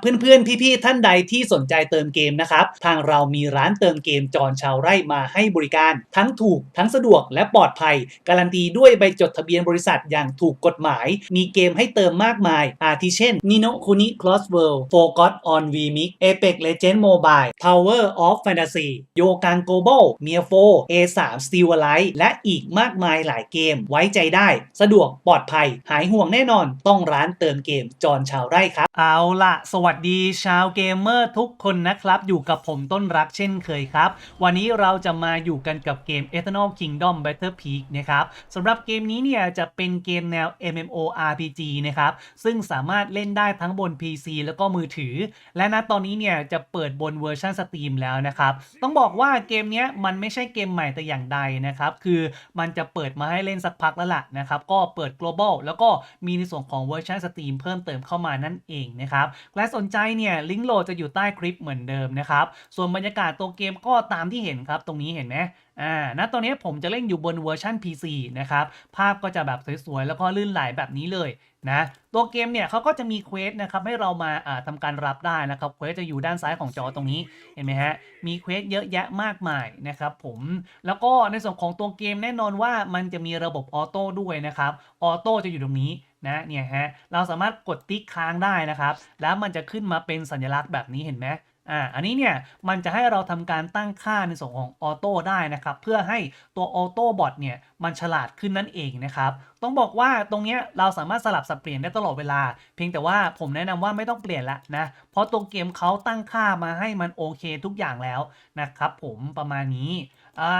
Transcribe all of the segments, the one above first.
เพื่อนๆ พี่ๆ ท่านใดที่สนใจเติมเกมนะครับ ทางเรามีร้านเติมเกมจอนชาวไร่มาให้บริการ ทั้งถูกทั้งสะดวกและปลอดภัย การันตีด้วยใบจดทะเบียนบริษัทอย่างถูกกฎหมาย มีเกมให้เติมมากมาย อาทิเช่น Nino Kuni Cross World Forgot on VMix Apex Legend Mobile Tower of Fantasy โยกัง Global m i a 4 A3 Steel Alive และอีกมากมายหลายเกมไว้ใจได้ สะดวกปลอดภัย หายห่วงแน่นอนต้องร้านเติมเกมจอนชาวไร่ครับ เอาละสวัสัสดีชาวเกมเมอร์ทุกคนนะครับ อยู่กับผมต้นรักเช่นเคยครับ วันนี้เราจะมาอยู่กันกับเกม Eternal Kingdom Battle Peak นะครับสำหรับเกมนี้เนี่ยจะเป็นเกมแนว MMORPG นะครับซึ่งสามารถเล่นได้ทั้งบน PC แล้วก็มือถือ และณตอนนี้เนี่ยจะเปิดบนเวอร์ชันสตรีมแล้วนะครับ ต้องบอกว่าเกมนี้มันไม่ใช่เกมใหม่แต่อย่างใดนะครับคือมันจะเปิดมาให้เล่นสักพักแล้วล่ะนะครับก็เปิด global แล้วก็มีในส่วนของเวอร์ชันสตรีมเพิ่มเติมเข้ามานั่นเองนะครับใครสนใจเนี่ยลิงก์โหลดจะอยู่ใต้คลิปเหมือนเดิมนะครับ ส่วนบรรยากาศตัวเกมก็ตามที่เห็นครับ ตรงนี้เห็นไหมอ่าณตอนนี้ผมจะเล่นอยู่บนเวอร์ชัน PC นะครับ ภาพก็จะแบบสวยๆ แล้วก็ลื่นไหลแบบนี้เลยนะตัวเกมเนี่ยเขาก็จะมีเควสนะครับให้เรามาาทำการรับได้นะครับเควสจะอยู่ด้านซ้ายของจอตรงนี้เห็นไหมฮะมีเควสเยอะแยะมากมายนะครับผมแล้วก็ในส่วนของตัวเกมแน่นอนว่ามันจะมีระบบออโต้ด้วยนะครับออโต้จะอยู่ตรงนี้ นะเนี่ยฮะเราสามารถกดติ๊กค้างได้นะครับ แล้วมันจะขึ้นมาเป็นสัญลักษณ์แบบนี้เห็นไหมอ่าอันนี้เนี่ยมันจะให้เราทำการตั้งค่าในส่วนของออโต้ได้นะครับ เพื่อให้ตัวออโต้บอทเนี่ยมันฉลาดขึ้นนั่นเองนะครับต้องบอกว่าตรงเนี้ยเราสามารถสลับสับเปลี่ยนได้ตลอดเวลา เพียงแต่ว่าผมแนะนำว่าไม่ต้องเปลี่ยนละนะ เพราะตัวเกมเขาตั้งค่ามาให้มันโอเคทุกอย่างแล้วนะครับผมประมาณนี้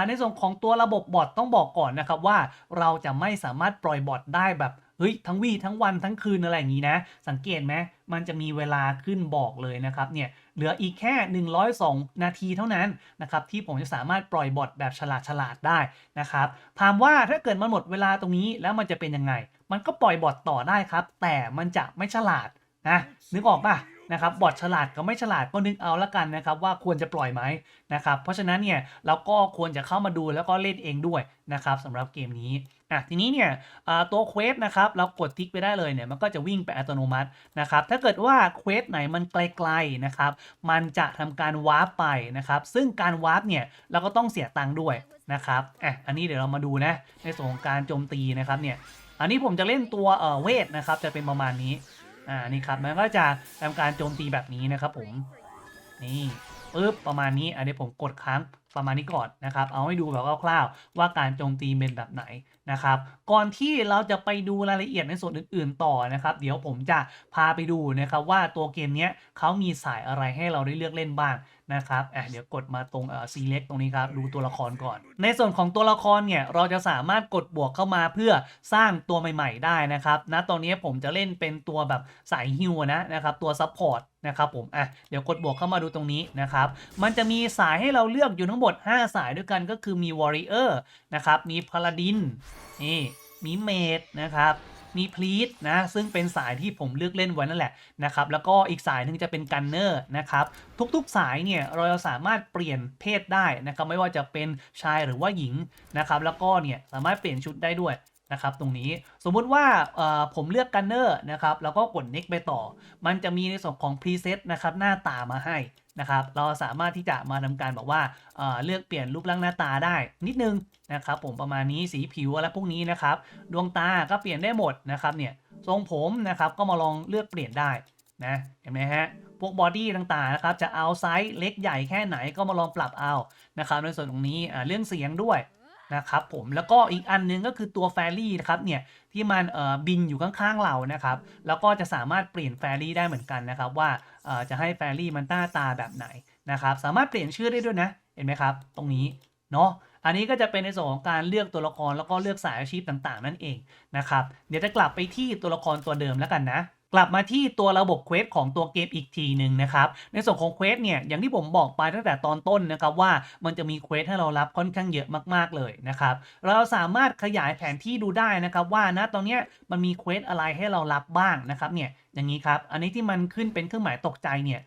ในส่วนของตัวระบบบอทต้องบอกก่อนนะครับว่าเราจะไม่สามารถปล่อยบอทได้แบบ เฮ้ยทั้งวี่ทั้งวันทั้งคืนอะไรอย่างนี้นะ สังเกตไหมมันจะมีเวลาขึ้นบอกเลยนะครับเนี่ยเหลืออีกแค่ 102 นาทีเท่านั้นนะครับที่ผมจะสามารถปล่อยบอทแบบฉลาดฉลาดได้นะครับถามว่าถ้าเกิดมันหมดเวลาตรงนี้แล้วมันจะเป็นยังไง มันก็ปล่อยบอทต่อได้ครับ แต่มันจะไม่ฉลาดนะนึกออกปะนะครับบอทฉลาดกับไม่ฉลาดก็นึกเอาละกันนะครับว่าควรจะปล่อยไหมนะครับเพราะฉะนั้นเนี่ยเราก็ควรจะเข้ามาดูแล้วก็เล่นเองด้วยนะครับสำหรับเกมนี้ อะทีนี้เนี่ยตัวเควสนะครับเรากดติ๊กไปได้เลยเนี่ยมันก็จะวิ่งไปอัตโนมัตินะครับถ้าเกิดว่าเควสไหนมันไกลๆนะครับมันจะทำการวาร์ปไปนะครับซึ่งการวาร์ปเนี่ยเราก็ต้องเสียตังค์ด้วยนะครับอะอันนี้เดี๋ยวเรามาดูนะในส่วนของการโจมตีนะครับเนี่ยอันนี้ผมจะเล่นตัวเเวทนะครับจะเป็นประมาณนี้อ่านี่ครับมันก็จะทำการโจมตีแบบนี้นะครับผมนี่ปึ๊บประมาณนี้อันนี้ผมกดค้างประมาณนี้ก่อนนะครับ เอาให้ดูแบบคร่าวๆว่าการโจมตีเป็นแบบไหน นะครับ ก่อนที่เราจะไปดูรายละเอียดในส่วนอื่น ๆ ต่อนะครับ เดี๋ยวผมจะพาไปดูนะครับว่าตัวเกมนี้เขามีสายอะไรให้เราได้เลือกเล่นบ้าง นะครับอะเดี๋ยวกดมาตรงเอ่อ select ตรงนี้ครับ ดูตัวละครก่อน ในส่วนของตัวละครเนี่ย เราจะสามารถกดบวกเข้ามาเพื่อสร้างตัวใหม่ ๆ ได้นะครับณตอนนี้ผมจะเล่นเป็นตัวแบบสายฮิวนะนะครับ ตัวซัพพอร์ตนะครับผม อะ เดี๋ยวกดบวกเข้ามาดูตรงนี้นะครับ มันจะมีสายให้เราเลือกอยู่ทั้งหมด 5 สายด้วยกันก็คือมีวอริเออร์นะครับ มีพาลาดินนี่ มีเมดนะครับ มีพลีทนะซึ่งเป็นสายที่ผมเลือกเล่นไว้นั่นแหละนะครับแล้วก็อีกสายหนึ่งจะเป็นกันเนอร์นะครับทุกๆสายเนี่ยเราสามารถเปลี่ยนเพศได้นะครับไม่ว่าจะเป็นชายหรือว่าหญิงนะครับแล้วก็เนี่ยสามารถเปลี่ยนชุดได้ด้วย นะครับตรงนี้สมมุติว่าผมเลือกกันเนอร์นะครับแล้วก็กด next ไปต่อ มันจะมีในส่วนของ preset นะครับหน้าตามาให้นะครับเราสามารถที่จะมาทำการบอกว่าเลือกเปลี่ยนรูปร่างหน้าตาได้นิดนึงนะครับผมประมาณนี้สีผิวอะไรพวกนี้นะครับดวงตาก็เปลี่ยนได้หมดนะครับเนี่ยทรงผมนะครับก็มาลองเลือกเปลี่ยนได้นะเห็นไหมฮะพวกบอดี้ต่างๆนะครับจะเอาไซส์เล็กใหญ่แค่ไหนก็มาลองปรับเอานะครับในส่วนตรงนี้เรื่องเสียงด้วย นะครับผมแล้วก็อีกอันนึงก็คือตัวแฟรี่นะครับเนี่ยที่มันบินอยู่ข้างๆเรานะครับ แล้วก็จะสามารถเปลี่ยนแฟรี่ได้เหมือนกันนะครับ ว่าจะให้แฟรี่มันหน้าตาแบบไหนนะครับ สามารถเปลี่ยนชื่อได้ด้วยนะเห็นไหมครับ ตรงนี้เนาะอันนี้ก็จะเป็นในส่วนของการเลือกตัวละครแล้วก็เลือกสายอาชีพต่างๆ นั่นเองนะครับ เดี๋ยวจะกลับไปที่ตัวละครตัวเดิมแล้วกันนะ กลับมาที่ตัวระบบเควสของตัวเกมอีกทีหนึ่งนะครับ ในส่วนของเควสเนี่ยอย่างที่ผมบอกไปตั้งแต่ตอนต้นนะครับว่ามันจะมีเควสให้เรารับค่อนข้างเยอะมากๆเลยนะครับ เราสามารถขยายแผนที่ดูได้นะครับว่านะตอนนี้มันมีเควสอะไรให้เรารับบ้างนะครับเนี่ยอย่างนี้ครับ อันนี้ที่มันขึ้นเป็นเครื่องหมายตกใจเนี่ย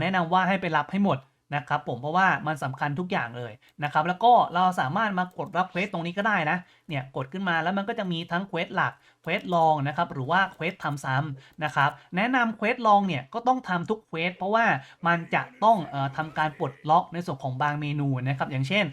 แนะนำว่าให้ไปรับให้หมด นะครับผมเพราะว่ามันสำคัญทุกอย่างเลยนะครับแล้วก็เราสามารถมากดรับเควสตรงนี้ก็ได้นะเนี่ยกดขึ้นมาแล้วมันก็จะมีทั้งเควสหลักเควสลองนะครับหรือว่าเควสทำซ้ำนะครับแนะนำเควสลองเนี่ยก็ต้องทำทุกเควสเพราะว่ามันจะต้องออทำการปลดล็อกในส่วนของบางเมนูนะครับอย่างเช่น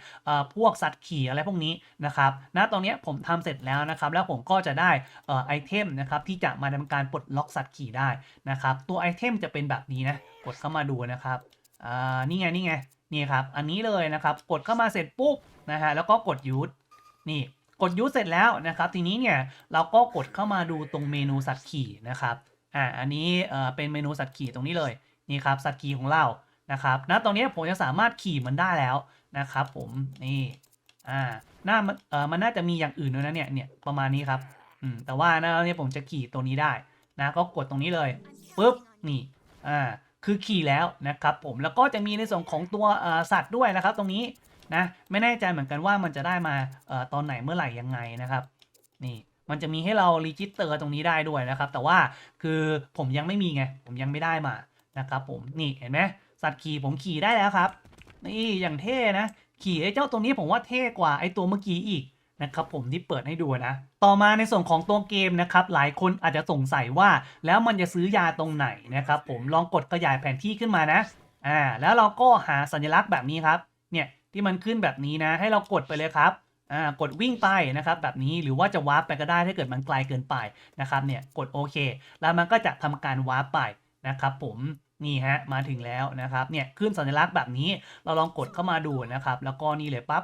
พวกสัตว์ขี่อะไรพวกนี้นะครับณตอนนี้ผมทำเสร็จแล้วนะครับแล้วผมก็จะได้อ่อไอเทมนะครับที่จะมาทำการปลดล็อกสัตว์ขี่ได้นะครับตัวไอเทมจะเป็นแบบนี้นะกดเข้ามาดูนะครับ อ่านี่ไงนี่ไงนี่ครับ อันนี้เลยนะครับ กดเข้ามาเสร็จปุ๊บนะฮะแล้วก็กดยูทนี่กดยูทเสร็จแล้วนะครับ ทีนี้เนี่ยเราก็กดเข้ามาดูตรงเมนูสัตว์ขี่นะครับอ่าอันนี้เอ่อเป็นเมนูสัตว์ขี่ตรงนี้เลยนี่ครับสัตว์ขี่ของเรานะครับณตรงนี้ผมจะสามารถขี่มันได้แล้วนะครับ ผมนี่อ่าหน้ามันเอ่อมันน่าจะมีอย่างอื่นด้วยนะเนี่ยเนี่ยประมาณนี้ครับอืมแต่ว่าณตอนนี้ผมจะขี่ตัวนี้ได้นะก็กดตรงนี้เลยปุ๊บนี่อ่า คือขี่แล้วนะครับผมแล้วก็จะมีในส่วนของตัวสัตว์ด้วยนะครับ ตรงนี้นะไม่แน่ใจเหมือนกันว่ามันจะได้มาตอนไหนเมื่อไหร่ยังไงนะครับ นี่มันจะมีให้เรารีจิสเตอร์ตรงนี้ได้ด้วยนะครับ แต่ว่าคือผมยังไม่มีไง ผมยังไม่ได้มานะครับ ผมนี่เห็นไหมสัตว์ขี่ผมขี่ได้แล้วครับ นี่อย่างเท่นะ ขี่ไอ้เจ้าตัวนี้ผมว่าเท่กว่าไอ้ตัวเมื่อกี้อีก นะครับผมที่เปิดให้ดูนะ ต่อมาในส่วนของตัวเกมนะครับ หลายคนอาจจะสงสัยว่าแล้วมันจะซื้อยาตรงไหนนะครับผมลองกดขยายแผนที่ขึ้นมานะอ่าแล้วเราก็หาสัญลักษณ์แบบนี้ครับเนี่ยที่มันขึ้นแบบนี้นะ ให้เรากดไปเลยครับอ่ากดวิ่งไปนะครับแบบนี้หรือว่าจะวาร์ปไปก็ได้ถ้าเกิดมันไกลเกินไปนะครับเนี่ยกดโอเค แล้วมันก็จะทำการวาร์ปไปนะครับผม นี่ฮะมาถึงแล้วนะครับเนี่ยขึ้นสัญลักษณ์แบบนี้เราลองกดเข้ามาดูนะครับแล้วก็นี่เลยปั๊บ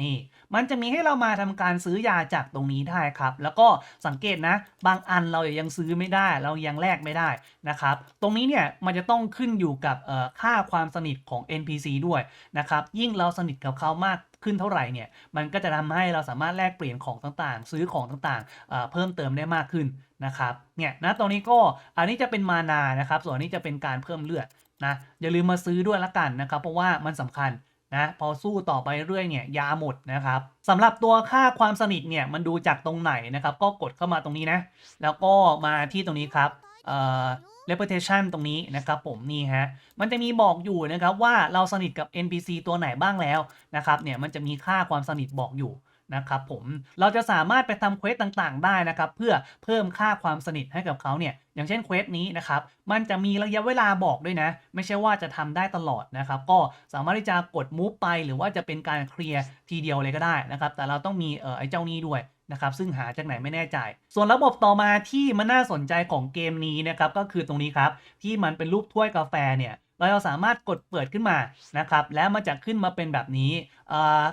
นี่มันจะมีให้เรามาทำการซื้อยาจากตรงนี้ได้ครับ แล้วก็สังเกตนะ บางอันเรายังซื้อไม่ได้ เรายังแลกไม่ได้นะครับ ตรงนี้เนี่ยมันจะต้องขึ้นอยู่กับค่าความสนิทของ NPC ด้วยนะครับยิ่งเราสนิทกับเขามาก ขึ้นเท่าไหร่เนี่ยมันก็จะทำให้เราสามารถแลกเปลี่ยนของต่างๆ ซื้อของต่างๆ เพิ่มเติมได้มากขึ้นนะครับเนี่ยนะตรงนี้ก็อันนี้จะเป็นมานานะครับ ส่วนนี้จะเป็นการเพิ่มเลือดนะอย่าลืมมาซื้อด้วยละกันนะครับเพราะว่ามันสำคัญนะพอสู้ต่อไปเรื่อยเนี่ยยาหมดนะครับสำหรับตัวค่าความสนิทเนี่ยมันดูจากตรงไหนนะครับ ก็กดเข้ามาตรงนี้นะ แล้วก็มาที่ตรงนี้ครับเอ่อ reputation ตรงนี้นะครับผมนี่ฮะมันจะมีบอกอยู่นะครับว่าเราสนิทกับ NPC ตัวไหนบ้างแล้วนะครับเนี่ยมันจะมีค่าความสนิทบอกอยู่ นะครับผมเราจะสามารถไปทำเควสต่างๆ ได้นะครับเพื่อเพิ่มค่าความสนิทให้กับเขาเนี่ยอย่างเช่นเควสนี้นะครับมันจะมีระยะเวลาบอกด้วยนะ ไม่ใช่ว่าจะทำได้ตลอดนะครับก็สามารถที่จะกดมูฟไปหรือว่าจะเป็นการเคลียร์ทีเดียวเลยก็ได้นะครับแต่เราต้องมีเออไอ้เจ้านี้ด้วยนะครับซึ่งหาจากไหนไม่แน่ใจ ส่วนระบบต่อมาที่มันน่าสนใจของเกมนี้นะครับก็คือตรงนี้ครับที่มันเป็นรูปถ้วยกาแฟเนี่ย เราสามารถกดเปิดขึ้นมานะครับแล้วมันจะขึ้นมาเป็นแบบนี้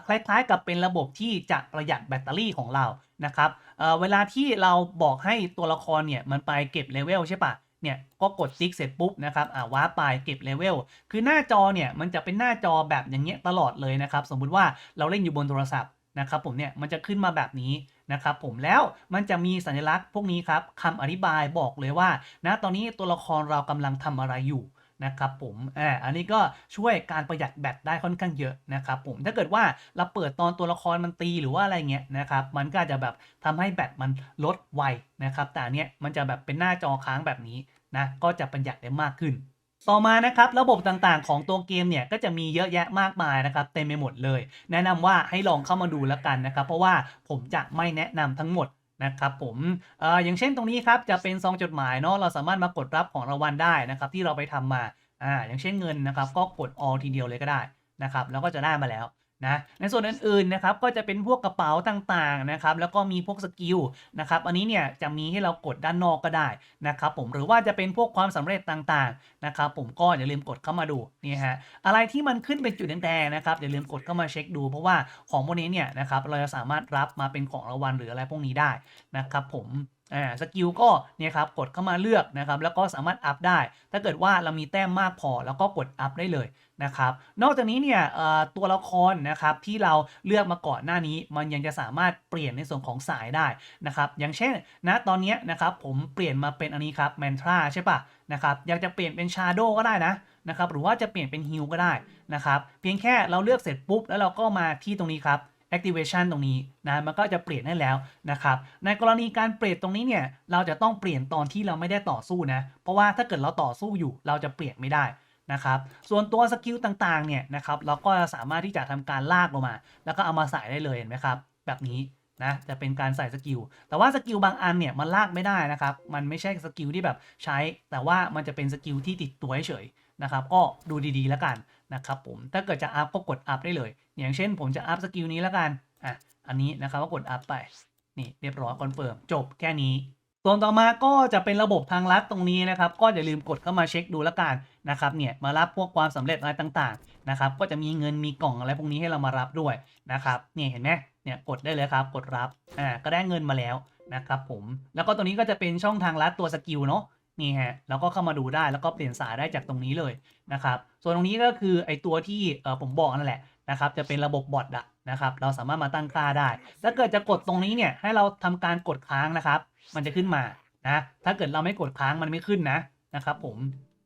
คล้ายๆกับเป็นระบบที่จะประหยัดแบตเตอรี่ของเรานะครับเเวลาที่เราบอกให้ตัวละครเนี่ยมันไปเก็บเลเวลใช่ปะเนี่ยก็กดติ๊กเสร็จปุ๊บนะครับอ่าว้าไปเก็บเลเวลคือหน้าจอเนี่ยมันจะเป็นหน้าจอแบบอย่างเงี้ยตลอดเลยนะครับ สมมุติว่าเราเล่นอยู่บนโทรศัพท์นะครับผมเนี่ยมันจะขึ้นมาแบบนี้นะครับผมแล้วมันจะมีสัญลักษณ์พวกนี้ครับคำอธิบายบอกเลยว่านะตอนนี้ตัวละครเรากำลังทำอะไรอยู่ นะครับผมอ่าอันนี้ก็ช่วยการประหยัดแบตได้ค่อนข้างเยอะนะครับผมถ้าเกิดว่าเราเปิดตอนตัวละครมันตีหรือว่าอะไรเงี้ยนะครับมันก็จะแบบทำให้แบตมันลดไวนะครับแต่เนี้ยมันจะแบบเป็นหน้าจอค้างแบบนี้นะก็จะประหยัดได้มากขึ้น ต่อมานะครับระบบต่างๆของตัวเกมเนี่ยก็จะมีเยอะแยะมากมายนะครับเต็มไปหมดเลย แนะนำว่าให้ลองเข้ามาดูแล้วกันนะครับเพราะว่าผมจะไม่แนะนำทั้งหมด นะครับผมเอ่ออย่างเช่นตรงนี้ครับจะเป็นซองจดหมายเนาะเราสามารถมากดรับของรางวัลได้นะครับที่เราไปทำมาอ่าอย่างเช่นเงินนะครับก็กด all ทีเดียวเลยก็ได้นะครับแล้วก็จะได้มาแล้ว นะในส่วนอื่นๆนะครับก็จะเป็นพวกกระเป๋าต่างๆนะครับแล้วก็มีพวกสกิลนะครับอันนี้เนี่ยจะมีให้เรากดด้านนอกก็ได้นะครับผมหรือว่าจะเป็นพวกความสำเร็จต่างๆนะครับผมก็อย่าลืมกดเข้ามาดูนี่ฮะอะไรที่มันขึ้นเป็นจุดแดงๆนะครับอย่าลืมกดเข้ามาเช็คดู เพราะว่าของพวกนี้เนี่ยนะครับเราจะสามารถรับมาเป็นของรางวัลหรืออะไรพวกนี้ได้นะครับผมอ่าสกิลก็เนี่ยครับกดเข้ามาเลือกนะครับแล้วก็สามารถอัพได้ ถ้าเกิดว่าเรามีแต้มมากพอแล้วก็กดอัพได้เลยนะครับนอกจากนี้เนี่ยตัวละครนะครับที่เราเลือกมาก่อนหน้านี้มันยังจะสามารถเปลี่ยนในส่วนของสายได้นะครับอย่างเช่นนะตอนนี้นะครับผมเปลี่ยนมาเป็นอันนี้ครับแมนทราใช่ปะนะครับอยากจะเปลี่ยนเป็นชาโดก็ได้นะนะครับหรือว่าจะเปลี่ยนเป็นฮิลก็ได้นะครับเพียงแค่เราเลือกเสร็จปุ๊บแล้วเราก็มาที่ตรงนี้ครับ activation ตรงนี้นะมันก็จะเปลี่ยนให้แล้วนะครับในกรณีการเปลี่ยนตรงนี้เนี่ยเราจะต้องเปลี่ยนตอนที่เราไม่ได้ต่อสู้นะเพราะว่าถ้าเกิดเราต่อสู้อยู่เราจะเปลี่ยนไม่ได้นะครับส่วนตัวสกิลต่างๆเนี่ยนะครับเราก็สามารถที่จะทำการลากลงมา แล้วก็เอามาใส่ได้เลยเห็นไหมครับแบบนี้นะจะเป็นการใส่สกิลแต่ว่าสกิลบางอันเนี่ยมันลากไม่ได้นะครับมันไม่ใช่สกิลที่แบบใช้ แต่ว่ามันจะเป็นสกิลที่ติดตัวเฉย นะครับก็ดูดีๆแล้วกันนะครับผมถ้าเกิดจะอัพก็กดอัพได้เลย อย่างเช่นผมจะอัพสกิลนี้แล้วกันอะอันนี้นะครับก็กดอัพไปนี่เรียบร้อยคอนเฟิร์มจบแค่นี้ส่วนต่อมาก็จะเป็นระบบทางลัดตรงนี้นะครับ ก็อย่าลืมกดเข้ามาเช็คดูแล้วกันนะครับเนี่ยมารับพวกความสำเร็จอะไรต่างๆนะครับก็จะมีเงินมีกล่องอะไรพวกนี้ให้เรามารับด้วยนะครับเนี่ยเห็นไหมเนี่ยกดได้เลยครับกดรับอ่าก็ได้เงินมาแล้วนะครับผมแล้วก็ตรงนี้ก็จะเป็นช่องทางลัดตัวสกิลเนาะ นี่ฮะแล้วก็เข้ามาดูได้แล้วก็เปลี่ยนสายได้จากตรงนี้เลยนะครับ ส่วนตรงนี้ก็คือไอตัวที่เออผมบอกนั่นแหละนะครับ จะเป็นระบบบอทอะนะครับ เราสามารถมาตั้งค่าได้ ถ้าเกิดจะกดตรงนี้เนี่ยให้เราทำการกดค้างนะครับ มันจะขึ้นมานะถ้าเกิดเราไม่กดค้างมันไม่ขึ้นนะนะครับผม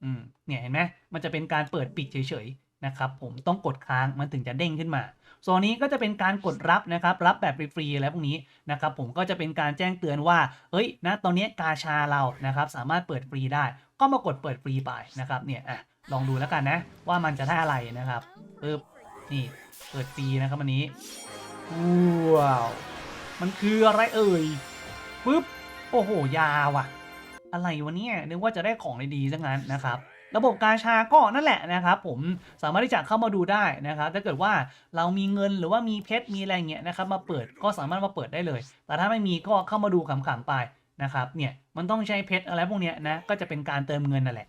อืมเนี่ยเห็นไหมมันจะเป็นการเปิดปิดเฉยๆนะครับผมต้องกดค้างมันถึงจะเด้งขึ้นมา ส่วนนี้ก็จะเป็นการกดรับนะครับรับแบบฟรีๆอะไรพวกนี้นะครับผมก็จะเป็นการแจ้งเตือนว่าเฮ้ยนะตอนนี้กาชาเรานะครับสามารถเปิดฟรีได้ ก็มากดเปิดฟรีไปนะครับเนี่ยอะลองดูแล้วกันนะ ว่ามันจะได้อะไรนะครับปึ๊บนี่เปิดฟรีนะครับอันนี้ว้าวมันคืออะไรเอ่ยปึ๊บโอ้โหยาวอะ อะไรวะเนี่ยนึกว่าจะได้ของดีๆซะงั้นนะครับ ระบบกาชาก็นั่นแหละนะครับผมสามารถที่จะเข้ามาดูได้นะครับถ้าเกิดว่าเรามีเงินหรือว่ามีเพชรมีอะไรเงี้ยนะครับมาเปิดก็สามารถมาเปิดได้เลย แต่ถ้าไม่มีก็เข้ามาดูขำๆไปนะครับเนี่ยมันต้องใช้เพชรอะไรพวกเนี้ยนะก็จะเป็นการเติมเงินนั่นแหละ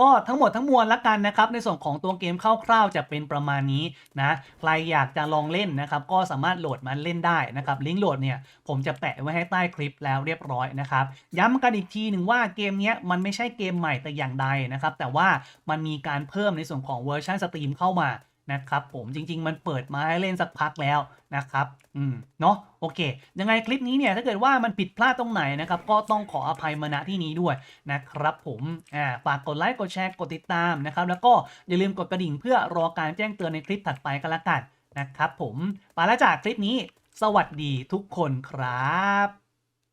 ก็ทั้งหมดทั้งมวลละกันนะครับในส่วนของตัวเกมคร่าวๆจะเป็นประมาณนี้นะใครอยากจะลองเล่นนะครับก็สามารถโหลดมันเล่นได้นะครับลิงก์โหลดเนี่ยผมจะแปะไว้ให้ใต้คลิปแล้วเรียบร้อยนะครับย้ำกันอีกทีหนึ่งว่าเกมเนี้ยมันไม่ใช่เกมใหม่แต่อย่างใดนะครับแต่ว่ามันมีการเพิ่มในส่วนของเวอร์ชันสตรีมเข้ามา นะครับผมจริง ๆ มันเปิดมาให้เล่นสักพักแล้วนะครับ อืม เนาะโอเค ยังไงคลิปนี้เนี่ยถ้าเกิดว่ามันผิดพลาดตรงไหนนะครับ ก็ต้องขออภัยมาณที่นี้ด้วยนะครับผมอ่าฝากกดไลค์กดแชร์กดติดตามนะครับ แล้วก็อย่าลืมกดกระดิ่งเพื่อรอการแจ้งเตือนในคลิปถัดไปกันละกันนะครับผมไปแล้วจากคลิปนี้ สวัสดีทุกคนครับ